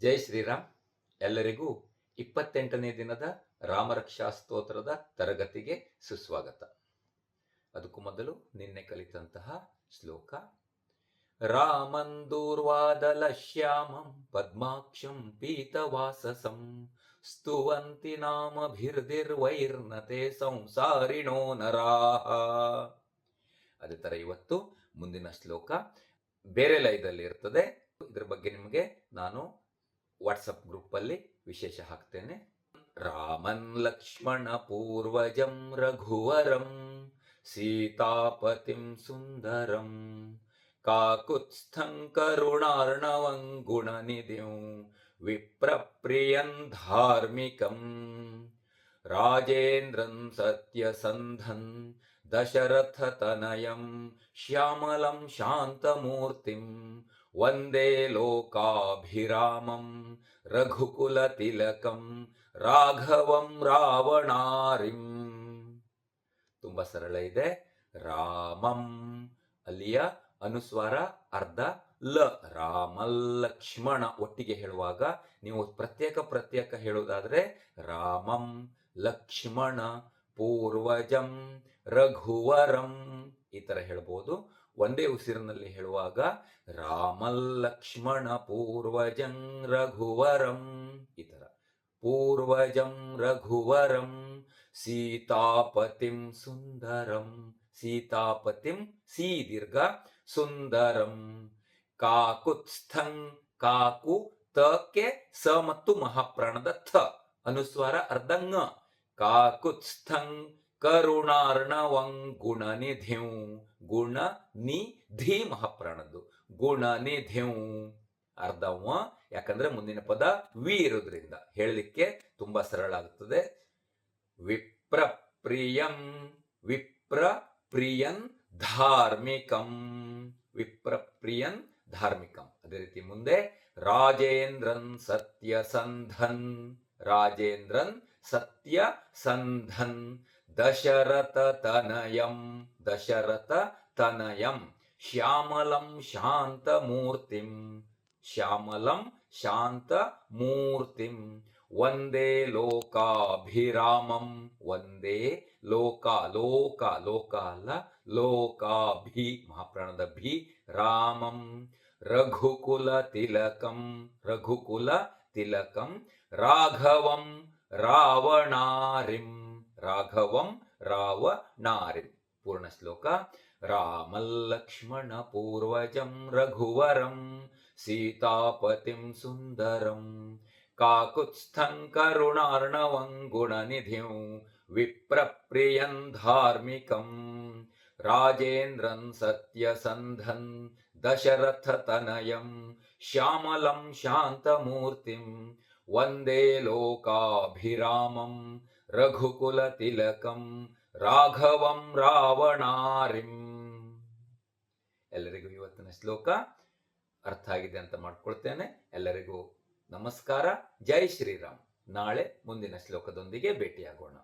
ಜೈ ಶ್ರೀರಾಮ್. ಎಲ್ಲರಿಗೂ ಇಪ್ಪತ್ತೆಂಟನೇ ದಿನದ ರಾಮರಕ್ಷಾ ಸ್ತೋತ್ರದ ತರಗತಿಗೆ ಸುಸ್ವಾಗತ. ಅದಕ್ಕೂ ಮೊದಲು ನಿನ್ನೆ ಕಲಿತಂತಹ ಶ್ಲೋಕ. ಶ್ಯಾಮಂ ಪದ್ಮಾಕ್ಷಂ ಪೀತವಾಸಸಂ. ಸ್ತುವಂತಿ ನಾಮಭಿರ್ದಿರ್ವೈರ್ನತೆ ಸಂಸಾರಿಣೋ ನರಾಹ. ಅದೇ ತರ ಇವತ್ತು ಮುಂದಿನ ಶ್ಲೋಕ ಬೇರೆ ಲಯದಲ್ಲಿ ಇರ್ತದೆ ವಾಟ್ಸಪ್ ಗ್ರೂಪಲ್ಲಿ ವಿಶೇಷ ಹಾಕ್ತೇನೆ. ರಾಮನ್ ಲಕ್ಷ್ಮಣ ಪೂರ್ವಜಂ ರಘುವರಂ, ಸೀತಾಪತಿಂ ಸುಂದರಂ ಕಾಕುತ್ಸ್ಥಂ ಕರುಣಾರ್ಣವಂ ಗುಣನಿಧಿಂ ವಿಪ್ರಪ್ರಿಯಂ ಧಾರ್ಮಿಕಂ ರಾಜೇಂದ್ರಂ ಸತ್ಯಸಂಧನ್ ದಶರಥತನಯಂ ಶ್ಯಾಮಲಂ ಶಾಂತಮೂರ್ತಿಂ ವಂದೇ ಲೋಕಾಭಿರಾಮಂ, ರಘುಕುಲತಿಲಕಂ, ರಾಘವಂ ರಾವಣಾರಿಂ ತುಂಬಾ ಸರಳ ಇದೆ. ರಾಮಂ. ಅಲ್ಲಿಯ ಅನುಸ್ವಾರ ಅರ್ಧ ಲ ರಾಮ ಲಕ್ಷ್ಮಣ ಒಟ್ಟಿಗೆ ಹೇಳುವಾಗ ನೀವು ಪ್ರತ್ಯೇಕ ಪ್ರತ್ಯೇಕ ಹೇಳುವುದಾದ್ರೆ ರಾಮಂ, ಲಕ್ಷ್ಮಣ, ಪೂರ್ವಜಂ, ರಘುವರಂ ಈ ತರ ಹೇಳ್ಬೋದು. ಒಂದೇ ಉಸಿರಿನಲ್ಲಿ ಹೇಳುವಾಗ, ರಾಮಲಕ್ಷ್ಮಣ ಪೂರ್ವಜಂ ರಘುವರಂ ಈ ಥರ ಪೂರ್ವಜಂ ರಘುವರಂ, ಸೀತಾಪತಿಂ ಸುಂದರಂ, ಸೀತಾಪತಿಂ ಸೀ ದೀರ್ಘ ಸುಂದರಂ. ಕಾಕುತ್ಸ್ಥಂ ಕಾಕು ತ ಕೆ ಸ ಮತ್ತು ಮಹಾಪ್ರಾಣದ ಥ. ಅನುಸ್ವಾರ ಅರ್ಧಂಗ. ಕಾಕುತ್ಸ್ಥಂ ಕರುಣಾರ್ಣವಂ ಗುಣನಿಧಿಂ. ಗುಣ ನಿಧಿ ಮಹಾಪ್ರಾಣದ್ದು ಗುಣನಿಧಿಂ ಅರ್ಧವ ಯಾಕಂದ್ರೆ ಮುಂದಿನ ಪದ ವಿ ಇರೋದ್ರಿಂದ. ಹೇಳಲಿಕ್ಕೆ ತುಂಬಾ ಸರಳ ಆಗುತ್ತದೆ ವಿಪ್ರ ಪ್ರಿಯಂ ವಿಪ್ರ ಪ್ರಿಯನ್ ಧಾರ್ಮಿಕಂ. ವಿಪ್ರ ಪ್ರಿಯನ್ ಧಾರ್ಮಿಕಂ. ಅದೇ ರೀತಿ ಮುಂದೆ ರಾಜೇಂದ್ರನ್ ಸತ್ಯಸಂಧನ್. ರಾಜೇಂದ್ರನ್ ಸತ್ಯ दशरथतनयं दशरथतनयं मूर्ति श्यामल श्यामलं मूर्ति वंदे लोकाभिरामं, वंदे लोका, लोक, लोकाल, लोकाभि महाप्राणदभि रामं रघुकुलतिलकं रघुकुलतिलकं, राघव, रावणारिम् ಮಹಾಪ್ರಾಣದ ಭಿ ರಾಮಂ ರಘುಕುಲ ತಿಲಕಂ ರಘುಕುಲ ತಿಲಕಂ ರಾಘವಂ ರಾವಣಾರಿಂ ರಾಘವಂ ರಾವಣಾರಿಂ ಪೂರ್ಣ ಶ್ಲೋಕ ರಾಮಲ್ಲಕ್ಷ್ಮಣ ಪೂರ್ವಜಂ ರಘುವರಂ ಸೀತಾಪತಿಂ ಸುಂದರಂ ಕಾಕುತ್ಸ್ಥಂ ಕರುಣಾರ್ಣವಂ ಗುಣನಿಧಿಂ ವಿಪ್ರಪ್ರಿಯಂ ಧಾರ್ಮಿಕಂ ರಾಜೇಂದ್ರನ್ ಸತ್ಯಸಂಧನ್ ದಶರಥತನಯಂ ಶ್ಯಾಮಲಂ ಶಾಂತಮೂರ್ತಿಂ ವಂದೇ ಲೋಕಾಭಿರಾಮಂ ರಘುಕುಲತಿಲಕಂ ರಾಘವಂ ರಾವಣಾರಿಂ. ಎಲ್ಲರಿಗೂ ಇವತ್ತಿನ ಶ್ಲೋಕ ಅರ್ಥ ಆಗಿದೆ ಅಂತ ಮಾಡ್ಕೊಳ್ತೇನೆ. ಎಲ್ಲರಿಗೂ ನಮಸ್ಕಾರ. ಜೈ ಶ್ರೀರಾಮ್. ನಾಳೆ ಮುಂದಿನ ಶ್ಲೋಕದೊಂದಿಗೆ ಭೇಟಿಯಾಗೋಣ.